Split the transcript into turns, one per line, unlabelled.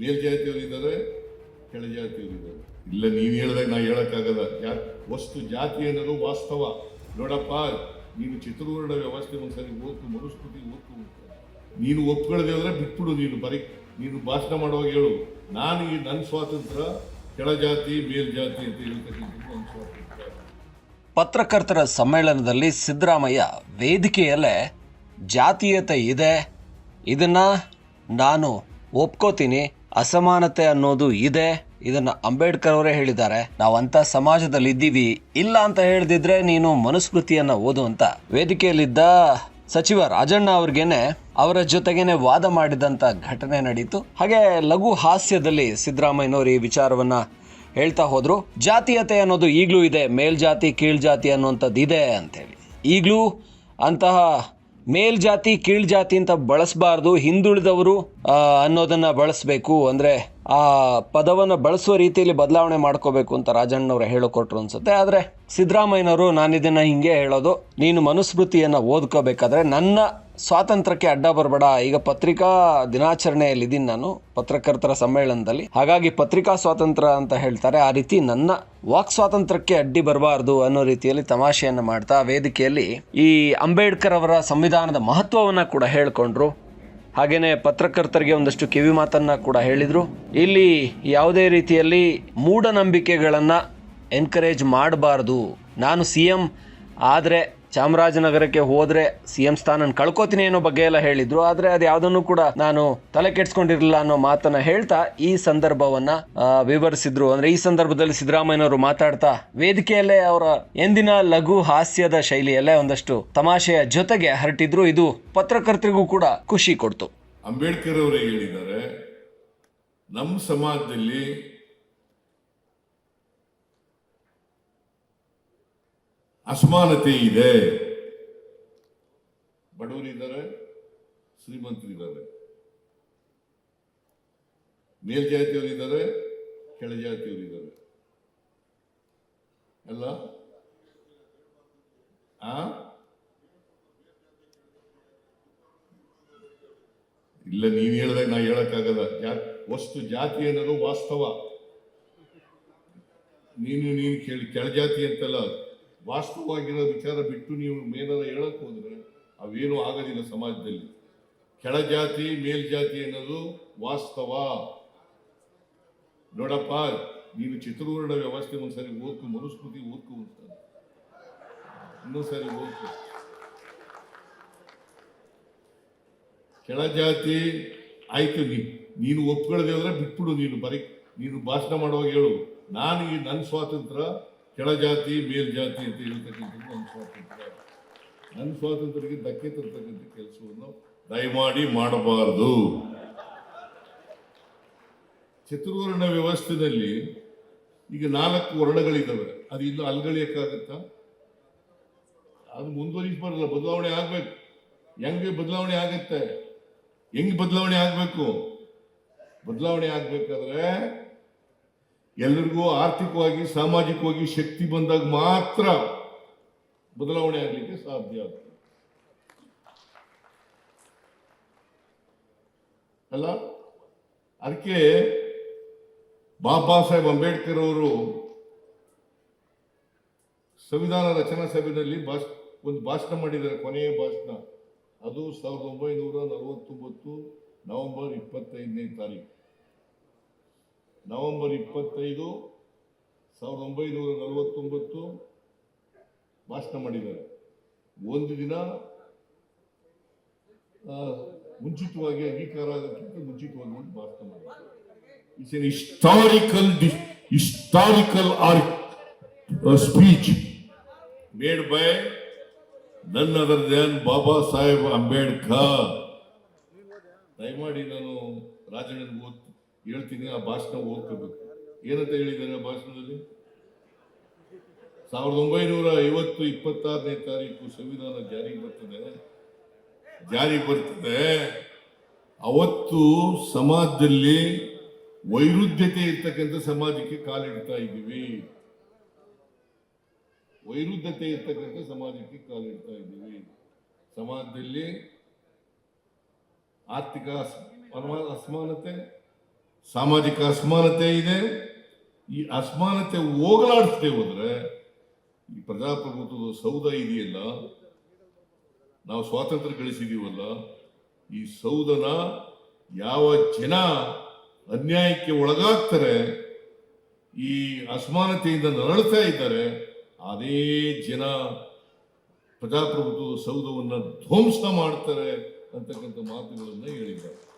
ಮೇಲ್ಜಾತಿಯವರು ಇದ್ದಾರೆ ಕೆಳಜಾತಿಯವರು ಇದ್ದಾರೆ ಇಲ್ಲ, ನೀನು ಹೇಳಿದಾಗ ನಾ ಹೇಳಕ್ಕಾಗಲ್ಲ. ಯಾ ವಸ್ತು, ಜಾತಿ ಅನ್ನೋದು ವಾಸ್ತವ. ನೋಡಪ್ಪ, ನೀನು ಚಿತ್ರವರ್ಣ ವ್ಯವಸ್ಥೆ ಒಂದ್ಸರಿ ಓದ್ತು ಮನುಸ್ಮೃತಿ ಓದ್ತು ನೀನು ಒಪ್ಕೊಳ್ಳದೆ ಅಂದರೆ ಬಿಟ್ಬಿಡು ನೀನು, ಬರೀ ನೀನು ಭಾಷಣ ಮಾಡುವಾಗ ಹೇಳು. ನಾನು ಈ ನನ್ನ ಸ್ವಾತಂತ್ರ್ಯ, ಕೆಳಜಾತಿ, ಮೇಲ್ಜಾತಿ ಅಂತ ನನ್ನ ಸ್ವಾತಂತ್ರ್ಯ.
ಪತ್ರಕರ್ತರ ಸಮ್ಮೇಳನದಲ್ಲಿ ಸಿದ್ದರಾಮಯ್ಯ ವೇದಿಕೆಯಲ್ಲೇ ಜಾತೀಯತೆ ಇದೆ, ಇದನ್ನು ನಾನು ಒಪ್ಕೋತೀನಿ. ಅಸಮಾನತೆ ಅನ್ನೋದು ಇದೆ. ಇದನ್ನ ಅಂಬೇಡ್ಕರ್ ಅವರೇ ಹೇಳಿದ್ದಾರೆ. ನಾವಂತ ಸಮಾಜದಲ್ಲಿ ಇದ್ದೀವಿ ಇಲ್ಲ ಅಂತ ಹೇಳ್ದಿದ್ರೆ ನೀನು ಮನುಸ್ಮೃತಿಯನ್ನ ಓದು ಅಂತ. ವೇದಿಕೆಯಲ್ಲಿದ್ದ ಸಚಿವ ರಾಜಣ್ಣ ಅವ್ರಿಗೇನೆ ಅವರ ಜೊತೆಗೇನೆ ವಾದ ಮಾಡಿದಂತ ಘಟನೆ ನಡೀತು. ಹಾಗೆ ಲಘು ಹಾಸ್ಯದಲ್ಲಿ ಸಿದ್ದರಾಮಯ್ಯನವರು ಈ ವಿಚಾರವನ್ನ ಹೇಳ್ತಾ ಹೋದ್ರು. ಜಾತೀಯತೆ ಅನ್ನೋದು ಈಗಲೂ ಇದೆ. ಮೇಲ್ಜಾತಿ, ಕೀಳ್ಜಾತಿ ಅನ್ನುವಂಥದ್ದು ಇದೆ ಅಂತೇಳಿ ಈಗಲೂ ಅಂತಹ ಮೇಲ್ಜಾತಿ, ಕೀಳ್ಜಾತಿ ಅಂತ ಬಳಸಬಾರ್ದು, ಹಿಂದುಳಿದವರು ಅನ್ನೋದನ್ನ ಬಳಸಬೇಕು. ಅಂದ್ರೆ ಆ ಪದವನ್ನು ಬಳಸುವ ರೀತಿಯಲ್ಲಿ ಬದಲಾವಣೆ ಮಾಡ್ಕೋಬೇಕು ಅಂತ ರಾಜಣ್ಣವ್ರು ಹೇಳಿಕೊಟ್ರು ಅನ್ಸುತ್ತೆ. ಆದರೆ ಸಿದ್ದರಾಮಯ್ಯನವರು ನಾನು ಇದನ್ನ ಹಿಂಗೆ ಹೇಳೋದು, ನೀನು ಮನುಸ್ಮೃತಿಯನ್ನು ಓದ್ಕೋಬೇಕಾದ್ರೆ ನನ್ನ ಸ್ವಾತಂತ್ರ್ಯಕ್ಕೆ ಅಡ್ಡ ಬರಬೇಡ. ಈಗ ಪತ್ರಿಕಾ ದಿನಾಚರಣೆಯಲ್ಲಿ ಇದ್ದೀನಿ ನಾನು, ಪತ್ರಕರ್ತರ ಸಮ್ಮೇಳನದಲ್ಲಿ. ಹಾಗಾಗಿ ಪತ್ರಿಕಾ ಸ್ವಾತಂತ್ರ್ಯ ಅಂತ ಹೇಳ್ತಾರೆ. ಆ ರೀತಿ ನನ್ನ ವಾಕ್ ಸ್ವಾತಂತ್ರ್ಯಕ್ಕೆ ಅಡ್ಡಿ ಬರಬಾರ್ದು ಅನ್ನೋ ರೀತಿಯಲ್ಲಿ ತಮಾಷೆಯನ್ನು ಮಾಡ್ತಾ ವೇದಿಕೆಯಲ್ಲಿ ಈ ಅಂಬೇಡ್ಕರ್ ಅವರ ಸಂವಿಧಾನದ ಮಹತ್ವವನ್ನು ಕೂಡ ಹೇಳ್ಕೊಂಡ್ರು. ಹಾಗೇನೆ ಪತ್ರಕರ್ತರಿಗೆ ಒಂದಷ್ಟು ಕಿವಿ ಮಾತನ್ನ ಕೂಡ ಹೇಳಿದರು. ಇಲ್ಲಿ ಯಾವುದೇ ರೀತಿಯಲ್ಲಿ ಮೂಢನಂಬಿಕೆಗಳನ್ನು ಎನ್ಕರೇಜ್ ಮಾಡಬಾರ್ದು. ನಾನು ಸಿ ಎಂ ಆದರೆ ಚಾಮರಾಜನಗರಕ್ಕೆ ಹೋದ್ರೆ ಸಿ ಎಂ ಸ್ಥಾನ ಕಳ್ಕೊತೀನಿ ಅನ್ನೋ ಬಗ್ಗೆ ಎಲ್ಲ ಹೇಳಿದ್ರು. ಆದ್ರೆ ಅದು ಯಾವುದನ್ನು ಕೂಡ ನಾನು ತಲೆ ಕೆಡ್ಸ್ಕೊಂಡಿರಲಿಲ್ಲ ಅನ್ನೋ ಮಾತನ್ನ ಹೇಳ್ತಾ ಈ ಸಂದರ್ಭವನ್ನ ವಿವರಿಸಿದ್ರು. ಅಂದ್ರೆ ಈ ಸಂದರ್ಭದಲ್ಲಿ ಸಿದ್ದರಾಮಯ್ಯನವರು ಮಾತಾಡ್ತಾ ವೇದಿಕೆಯಲ್ಲೇ ಅವರ ಎಂದಿನ ಲಘು ಹಾಸ್ಯದ ಶೈಲಿಯಲ್ಲೇ ಒಂದಷ್ಟು ತಮಾಷೆಯ ಜೊತೆಗೆ ಹರಟಿದ್ರು. ಇದು ಪತ್ರಕರ್ತರಿಗೂ ಕೂಡ ಖುಷಿ ಕೊಡ್ತು.
ಅಂಬೇಡ್ಕರ್ ಅವರೇ ಹೇಳಿದ್ದಾರೆ ನಮ್ಮ ಸಮಾಜದಲ್ಲಿ ಅಸಮಾನತೆ ಇದೆ. ಬಡವರಿದ್ದಾರೆ, ಶ್ರೀಮಂತರಿದ್ದಾರೆ. ಮೇಲ್ಜಾತಿಯವರಿದ್ದಾರೆ, ಕೆಳಜಾತಿಯವರಿದ್ದಾರೆ. ಅಲ್ಲ? ಆ? ಇಲ್ಲ, ನೀನು ಹೇಳಿದಾಗ ನಾ ಹೇಳಕ್ಕಾಗಲ್ಲ. ವಸ್ತು ಜಾತಿ ಅನ್ನೋದು ವಾಸ್ತವ. ನೀನು ನೀನು ಕೇಳಿ, ಕೆಳಜಾತಿ ಅಂತಲ್ಲ. ವಾಸ್ತವವಾಗಿರೋ ವಿಚಾರ ಬಿಟ್ಟು ನೀವು ಮೇಲರ ಹೇಳಕ್ಕೆ ಹೋದ್ರೆ ಅವೇನು ಆಗೋದಿಲ್ಲ ಸಮಾಜದಲ್ಲಿ. ಕೆಳಜಾತಿ, ಮೇಲ್ಜಾತಿ ಅನ್ನೋದು ವಾಸ್ತವ. ನೋಡಪ್ಪ, ನೀನು ಚಿತ್ರವರ್ಣ ವ್ಯವಸ್ಥೆ ಒಂದ್ಸರಿ ಓದ್ಕು, ಮನುಸ್ಮೃತಿ ಓದ್ಕು ಅಂತ. ಇನ್ನೊಂದ್ಸರಿ ಓದ್ಕು. ಕೆಳಜಾತಿ, ಆಯ್ತು ನೀ, ನೀನು ಒಪ್ಕೊಳ್ಳದೆ ಹೋದ್ರೆ ಬಿಟ್ಬಿಡು ನೀನು ಬರೀ, ನೀನು ಭಾಷಣ ಮಾಡುವಾಗ ಹೇಳು. ನಾನು ಈ ನನ್ನ ಸ್ವಾತಂತ್ರ್ಯ ಕೆಳಜಾತಿ, ಮೇಲ್ಜಾತಿ ಅಂತ ಹೇಳ್ತಕ್ಕಂಥದ್ದು ನನ್ನ ಸ್ವಾತಂತ್ರ್ಯ. ನನ್ನ ಸ್ವಾತಂತ್ರ್ಯಕ್ಕೆ ಧಕ್ಕೆ ತರ್ತಕ್ಕಂಥ ಕೆಲಸವನ್ನು ದಯಮಾಡಿ ಮಾಡಬಾರದು. ಚತುರ್ವರ್ಣ ವ್ಯವಸ್ಥೆಯಲ್ಲಿ ಈಗ ನಾಲ್ಕು ವರ್ಣಗಳಿದ್ದಾವೆ ಅದು ಇನ್ನು ಅಲ್ಗಳಿಯಕ್ಕಾಗತ್ತಾ? ಅದು ಮುಂದುವರಿಸಬಾರಲ್ಲ ಬದಲಾವಣೆ ಆಗ್ಬೇಕು. ಹೆಂಗೆ ಬದಲಾವಣೆ ಆಗುತ್ತೆ? ಹೆಂಗ್ ಬದಲಾವಣೆ ಆಗ್ಬೇಕು? ಬದಲಾವಣೆ ಆಗ್ಬೇಕಾದ್ರೆ ಎಲ್ಲರಿಗೂ ಆರ್ಥಿಕವಾಗಿ, ಸಾಮಾಜಿಕವಾಗಿ ಶಕ್ತಿ ಬಂದಾಗ ಮಾತ್ರ ಬದಲಾವಣೆ ಆಗಲಿಕ್ಕೆ ಸಾಧ್ಯ ಆಗ್ತದೆ. ಅಲ್ಲ, ಅದಕ್ಕೆ ಬಾಬಾ ಸಾಹೇಬ್ ಅಂಬೇಡ್ಕರ್ ಅವರು ಸಂವಿಧಾನ ರಚನಾ ಸಭೆಯಲ್ಲಿ ಭಾಷ, ಒಂದು ಭಾಷಣ ಮಾಡಿದ್ದಾರೆ, ಕೊನೆಯ ಭಾಷಣ. ಅದು ಸಾವಿರದ ಒಂಬೈನೂರ ನಲವತ್ತೊಂಬತ್ತು ನವೆಂಬರ್ ಇಪ್ಪತ್ತೈದನೇ ತಾರೀಕು. ನವೆಂಬರ್ ಇಪ್ಪತ್ತೈದು ಸಾವಿರದ ಒಂಬೈನೂರ ನಲವತ್ತೊಂಬತ್ತು ಭಾಷಣ ಮಾಡಿದ್ದಾರೆ. ಒಂದು ದಿನ ಮುಂಚಿತವಾಗಿ ಅಂಗೀಕಾರ ಆಗೋಕ್ಕಿಂತ ಮುಂಚಿತವಾಗಿ ಒಂದು ಭಾಷಣ ಮಾಡಿದ್ದಾರೆ. It's an historical historical or speech made by ನನ್ನ ಅದರ್ ದನ್ ಬಾಬಾ ಸಾಹೇಬ್ ಅಂಬೇಡ್ಕರ್ ದಯಮಾಡಿ ನಾನು ರಾಜಣ್ಣನಿಗೆ ಓದ್ ಹೇಳ್ತೀನಿ, ಆ ಭಾಷಣ ಓದ್ಕೋಬೇಕು ಏನಂತ ಹೇಳಿದ್ದಾರೆ ಆ ಭಾಷಣದಲ್ಲಿ? ಸಾವಿರದ ಒಂಬೈನೂರ ಐವತ್ತು ಇಪ್ಪತ್ತಾರನೇ ತಾರೀಕು ಸಂವಿಧಾನ ಜಾರಿಗೆ ಬರ್ತದೆ. ಜಾರಿಗೆ ಬರ್ತದೆ. ಅವತ್ತು ಸಮಾಜದಲ್ಲಿ ವೈರುಧ್ಯತೆ ಇರ್ತಕ್ಕಂಥ ಸಮಾಜಕ್ಕೆ ಕಾಲಿಡ್ತಾ ಇದ್ದೀವಿ. ವೈರುಧ್ಯತೆ ಇರ್ತಕ್ಕಂಥ ಸಮಾಜಕ್ಕೆ ಕಾಲಿಡ್ತಾ ಇದ್ದೀವಿ. ಸಮಾಜದಲ್ಲಿ ಆರ್ಥಿಕ ಅಸ- ಅಸಮಾನತೆ ಸಾಮಾಜಿಕ ಅಸಮಾನತೆ ಇದೆ. ಈ ಅಸಮಾನತೆ ಹೋಗಲಾಡಿಸದೆ ಹೋದ್ರೆ ಈ ಪ್ರಜಾಪ್ರಭುತ್ವದ ಸೌಧ ಇದೆಯಲ್ಲ? ನಾವು ಸ್ವಾತಂತ್ರ್ಯ ಗಳಿಸಿದೀವಲ್ಲ? ಈ ಸೌಧನ ಯಾವ ಜನ ಅನ್ಯಾಯಕ್ಕೆ ಒಳಗಾಗ್ತಾರೆ? ಈ ಅಸಮಾನತೆಯಿಂದ ನರಳ್ತಾ ಇದ್ದಾರೆ. ಅದೇ ಜನ ಪ್ರಜಾಪ್ರಭುತ್ವದ ಸೌಧವನ್ನ ಧ್ವಂಸ ಮಾಡ್ತಾರೆ ಅಂತಕ್ಕಂಥ ಮಾತುಗಳನ್ನು ಹೇಳಿದ್ದಾರೆ.